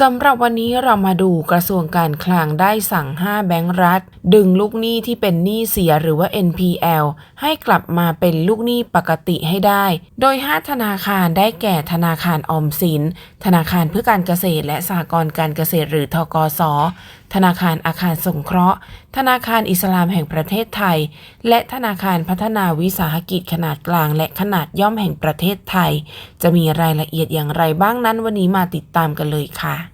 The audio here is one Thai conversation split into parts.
สำหรับวันนี้เรามาดูกระทรวงการคลังได้สั่ง 5 แบงก์รัฐ ดึงลูกหนี้ที่เป็นหนี้เสียหรือว่า NPL ให้กลับมาเป็นลูกหนี้ปกติให้ได้ โดย 5 ธนาคารได้แก่ธนาคารออมสิน ธนาคารเพื่อการเกษตรและสหกรณ์การเกษตรหรือทกส ธนาคารอาคารสงเคราะห์ ธนาคารอิสลามแห่งประเทศไทย และธนาคารพัฒนาวิสาหกิจขนาดกลาง และขนาดย่อมแห่งประเทศไทย จะมีรายละเอียดอย่างไรบ้างนั้นวันนี้มาติดตามกันเลยค่ะ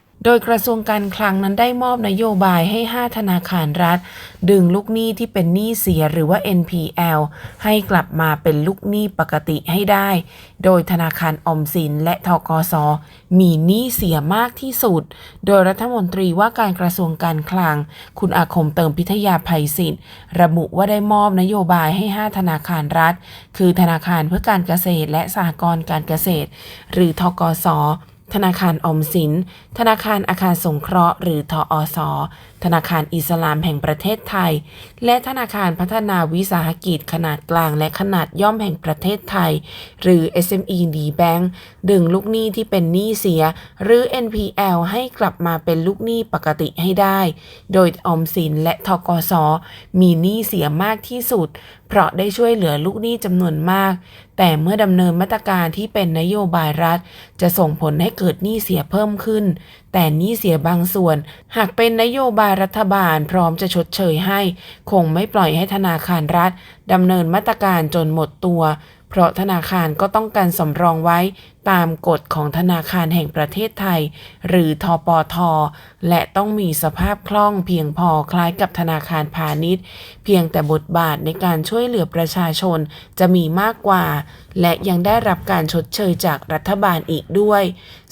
โดยกระทรวงการคลังนั้นได้มอบนโยบายให้ 5 ธนาคารรัฐ ดึงลูกหนี้ที่เป็นหนี้เสียหรือว่า NPL ให้กลับมาเป็นลูกหนี้ปกติให้ได้ โดยธนาคารออมสินและทกสมีหนี้เสียมากที่สุด โดยรัฐมนตรีว่าการกระทรวงการคลัง คุณอาคมเติมพิทยาภัยศิษย์ระบุว่าได้มอบนโยบายให้ 5 ธนาคารรัฐ คือธนาคารเพื่อการเกษตรและสหกรณ์การเกษตร หรือทกส ธนาคารอมสิน ธนาคารอาคารสงเคราะห์ หรือทออสธนาคารอิสลามแห่งประเทศไทย และธนาคารพัฒนาวิสาหกิจขนาดกลางและขนาดย่อมแห่งประเทศไทย หรือ SME D Bank ดึงลูกหนี้ที่เป็นหนี้เสีย หรือ NPL ให้กลับมาเป็นลูกหนี้ปกติให้ได้ โดยออมสินและทกสมีหนี้เสียมากที่สุด เพราะได้ช่วยเหลือลูกหนี้จำนวนมากแต่เมื่อดำเนินมาตรการที่เป็นนโยบายรัฐ จะส่งผลให้เกิดหนี้เสียเพิ่มขึ้น แต่หนี้เสียบางส่วน หากเป็นนโยบายรัฐบาลพร้อมจะชดเชยให้ คงไม่ปล่อยให้ธนาคารรัฐดำเนินมาตรการจนหมดตัว เพราะธนาคารก็ต้องการสำรองไว้ตามกฎของธนาคารแห่งประเทศไทย หรือทปท และต้องมีสภาพคล่องเพียงพอคล้ายกับธนาคารพาณิชย์ เพียงแต่บทบาทในการช่วยเหลือประชาชนจะมีมากกว่า และยังได้รับการชดเชยจากรัฐบาลอีกด้วย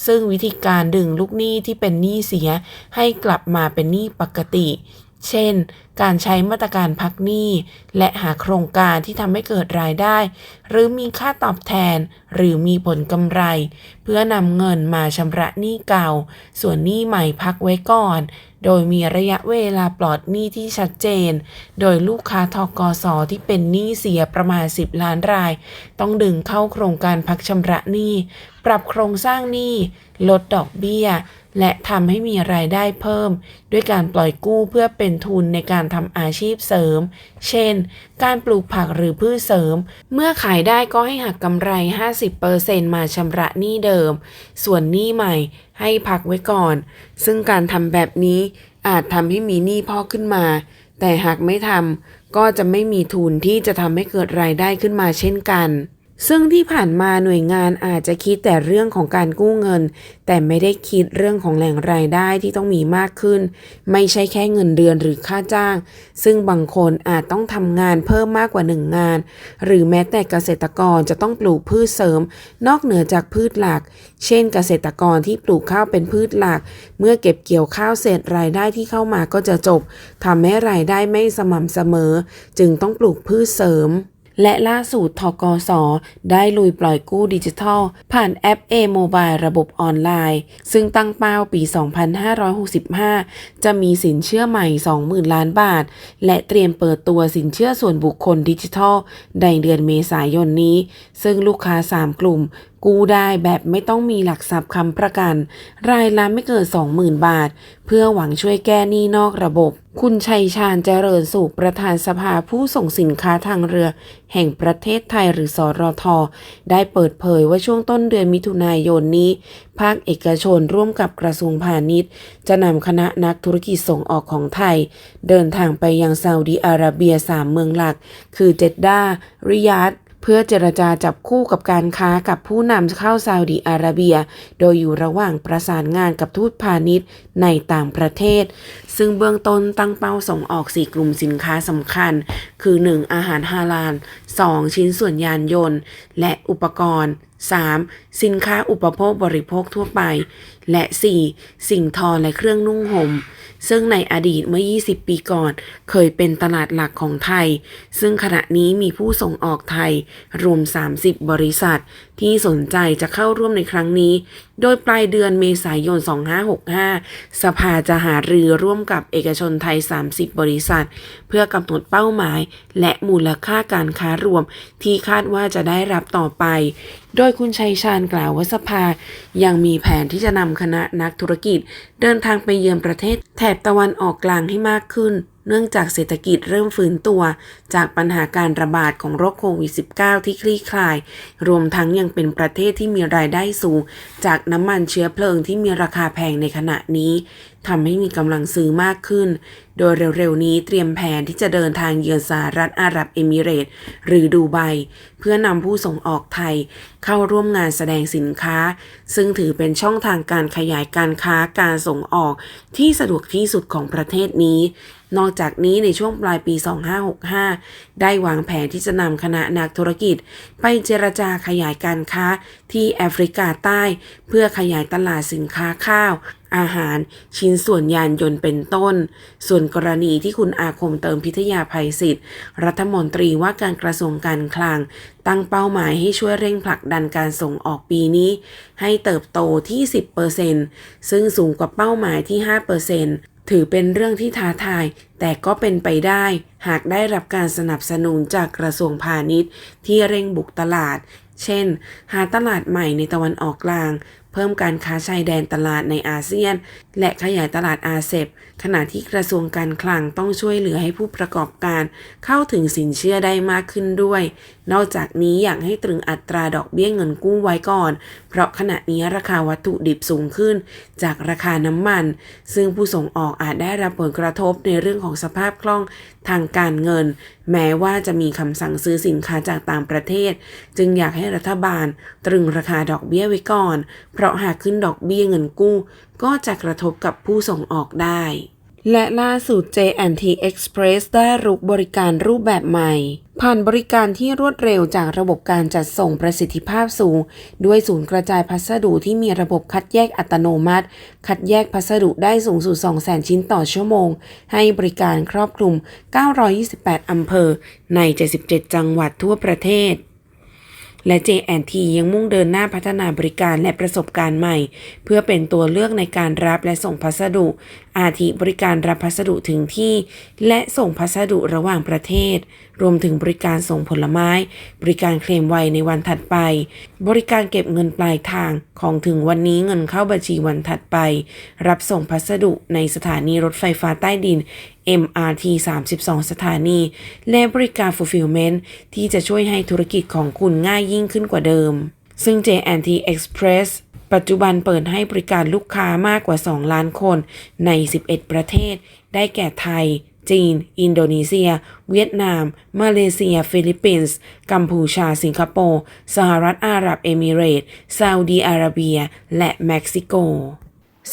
ซึ่งวิธีการดึงลูกหนี้ที่เป็นหนี้เสียให้กลับมาเป็นหนี้ปกติ เช่น การใช้มาตรการพักหนี้ และหาโครงการที่ทำให้เกิดรายได้ หรือมีค่าตอบแทน หรือมีผลกำไร เพื่อนำเงินมาชำระหนี้เก่า ส่วนหนี้ใหม่พักไว้ก่อน โดยมีระยะเวลาปลอดหนี้ที่ชัดเจน โดยลูกค้าทกสที่เป็นหนี้เสียประมาณ 10 ล้านราย ต้องดึงเข้าโครงการพักชำระหนี้ ปรับโครงสร้างหนี้ ลดดอกเบี้ยและทำให้มีรายได้เพิ่ม ด้วยการปล่อยกู้เพื่อเป็นทุนในการทำอาชีพเสริม เช่น การปลูกผักหรือพืชเสริม เมื่อขายได้ก็ให้หักกำไร 50%มาชำระหนี้เดิม ส่วนหนี้ใหม่ให้พักไว้ก่อน ซึ่งการทำแบบนี้อาจทำให้มีหนี้พอกขึ้นมา แต่หากไม่ทำก็จะไม่มีทุนที่จะทำให้เกิดรายได้ขึ้นมาเช่นกัน ซึ่งที่ผ่านมาหน่วยงานอาจจะคิดแต่เรื่องของการกู้เงิน แต่ไม่ได้คิดเรื่องของแหล่งรายได้ที่ต้องมีมากขึ้น ไม่ใช่แค่เงินเดือนหรือค่าจ้าง ซึ่งบางคนอาจต้องทำงานเพิ่มมากกว่าหนึ่งงาน หรือแม้แต่เกษตรกรจะต้องปลูกพืชเสริม นอกเหนือจากพืชหลัก เช่น เกษตรกรที่ปลูกข้าวเป็นพืชหลัก เมื่อเก็บเกี่ยวข้าวเสร็จรายได้ที่เข้ามาก็จะจบทำให้รายได้ไม่สม่ำเสมอ จึงต้องปลูกพืชเสริม และล่าสุดทกส ได้ลุยปล่อยกู้ดิจิทัล ผ่านแอป A Mobile ระบบออนไลน์ ซึ่งตั้งเป้าปี 2565 จะมีสินเชื่อใหม่ 20,000 ล้านบาท และเตรียมเปิดตัวสินเชื่อส่วนบุคคลดิจิทัล ในเดือนเมษายนนี้ ซึ่งลูกค้า 3 กลุ่มกู้ได้แบบไม่ต้องมีหลักทรัพย์ค้ำประกัน รายละไม่เกิน 20,000 บาท เพื่อหวังช่วยแก้หนี้นอกระบบ คุณชัยชาญเจริญสุขประธานสภาผู้ส่งสินค้าทางเรือ แห่งประเทศไทยหรือสอรทได้เปิดเผยว่าช่วงต้นเดือนมิถุนายนนี้ ภาคเอกชนร่วมกับกระทรวงพาณิชย์ จะนำคณะนักธุรกิจส่งออกของไทย เดินทางไปยังซาอุดีอาระเบีย 3 เมืองหลัก คือเจดดาริยาด เพื่อเจรจาจับคู่กับการค้ากับผู้นำเข้าซาอุดีอาระเบีย โดยอยู่ระหว่างประสานงานกับทูตพาณิชย์ในต่างประเทศ ซึ่งเบื้องต้นตั้งเป้าส่งออก 4 กลุ่มสินค้าสำคัญ คือ 1. อาหารฮาลาล 2. ชิ้นส่วนยานยนต์ และอุปกรณ์ 3. สินค้าอุปโภคบริโภคทั่วไป และ 4. สิ่งทอและเครื่องนุ่งห่ม ซึ่งในอดีตเมื่อ 20 ปีก่อน เคยเป็นตลาดหลักของไทย ซึ่งขณะนี้มีผู้ส่งออกไทย รวม 30 บริษัท ที่สนใจจะเข้าร่วมในครั้งนี้ โดยปลายเดือนเมษายน 2565 สภาจะหารือร่วมกับเอกชนไทย 30 บริษัท เพื่อกำหนดเป้าหมาย และมูลค่าการค้ารวม ที่คาดว่าจะได้รับต่อไปโดยคุณชัยชาญกล่าวว่าสภา ยังมีแผนที่จะนำคณะนักธุรกิจ เดินทางไปเยือนประเทศแถบตะวันออกกลางให้มากขึ้นเนื่องจากเศรษฐกิจเริ่มฟื้นตัวจากปัญหาการระบาดของโรคโควิด -19 ที่คลี่คลาย รวมทั้งยังเป็นประเทศที่มีรายได้สูง จากน้ำมันเชื้อเพลิงที่มีราคาแพงในขณะนี้ทำให้มีกำลังซื้อมากขึ้น โดยเร็วๆ นี้เตรียมแผนที่จะเดินทางเยือนสหรัฐอาหรับเอมิเรตส์หรือดูไบ เพื่อนำผู้ส่งออกไทย เข้าร่วมงานแสดงสินค้า ซึ่งถือเป็นช่องทางการขยายการค้าการส่งออกที่สะดวกที่สุดของประเทศนี้ นอกจากนี้ในช่วงปลายปี 2565 ได้วางแผนที่จะนำคณะนักธุรกิจ ไปเจรจาขยายการค้าที่แอฟริกาใต้ เพื่อขยายตลาดสินค้าข้าว อาหาร ชิ้นส่วนยานยนต์เป็นต้น ส่วนกรณีที่คุณอาคมเติมพิทยาภัยศิษฐ์รัฐมนตรีว่าการกระทรวงการคลัง ตั้งเป้าหมายให้ช่วยเร่งผลักดันการส่งออกปีนี้ ให้เติบโตที่ 10%ซึ่งสูงกว่าเป้าหมายที่ 5% ถือเป็นเรื่องที่ท้าทาย แต่ก็เป็นไปได้ หากได้รับการสนับสนุนจากกระทรวงพาณิชย์ ที่เร่งบุกตลาด เช่น หาตลาดใหม่ในตะวันออกกลาง เพิ่มการค้าชายแดนตลาดในอาเซียน และขยายตลาดอาเซบ ขณะที่กระทรวงการคลังต้องช่วยเหลือให้ผู้ประกอบการเข้าถึงสินเชื่อได้มากขึ้นด้วย นอกจากนี้อยากให้ตรึงอัตราดอกเบี้ยเงินกู้ไว้ก่อน เพราะขณะนี้ราคาวัตถุดิบสูงขึ้น จากราคาน้ำมัน ซึ่งผู้ส่งออกอาจได้รับผลกระทบในเรื่องของสภาพคล่องทางการเงิน แม้ว่าจะมีคำสั่งซื้อสินค้าจากต่างประเทศ จึงอยากให้รัฐบาลตรึงราคาดอกเบี้ยไว้ก่อน เพราะหากขึ้นดอกเบี้ยเงินกู้ ก็จะกระทบกับผู้ส่งออกได้ และล่าสุด J&T Express ได้รุกบริการรูปแบบใหม่ ผ่านบริการที่รวดเร็วจากระบบการจัดส่งประสิทธิภาพสูง ด้วยศูนย์กระจายพัสดุที่มีระบบคัดแยกอัตโนมัติ คัดแยกพัสดุได้สูงสุด 200,000 ชิ้นต่อชั่วโมง ให้บริการครอบคลุม 928 อำเภอ ใน 77 จังหวัดทั่วประเทศ และ J&T ยังมุ่งเดินหน้าพัฒนาบริการและประสบการณ์ใหม่ เพื่อเป็นตัวเลือกในการรับและส่งพัสดุ อาทิบริการรับพัสดุถึงที่ และส่งพัสดุระหว่างประเทศ รวมถึงบริการส่งผลไม้ บริการเคลมไวในวันถัดไป บริการเก็บเงินปลายทางของถึงวันนี้เงินเข้าบัญชีวันถัดไป รับส่งพัสดุในสถานีรถไฟฟ้าใต้ดิน MRT 32 สถานี และบริการ fulfillment ที่จะช่วยให้ธุรกิจของคุณง่ายยิ่งขึ้นกว่าเดิม ซึ่ง J&T Express ปัจจุบันเปิดให้บริการลูกค้ามากกว่า 2 ล้านคนใน 11 ประเทศ ได้แก่ไทย จีน อินโดนีเซีย เวียดนาม มาเลเซีย ฟิลิปปินส์ กัมพูชา สิงคโปร์ สหรัฐอาหรับเอมิเรตส์ซาอุดีอาระเบีย และเม็กซิโก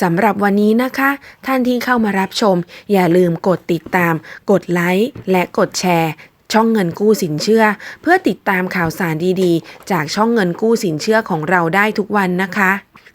สำหรับวันนี้นะคะ ท่านที่เข้ามารับชม อย่าลืมกดติดตาม กดไลค์และกดแชร์ช่องเงินกู้สินเชื่อ เพื่อติดตามข่าวสารดีๆ จากช่องเงินกู้สินเชื่อของเราได้ทุกวันนะคะ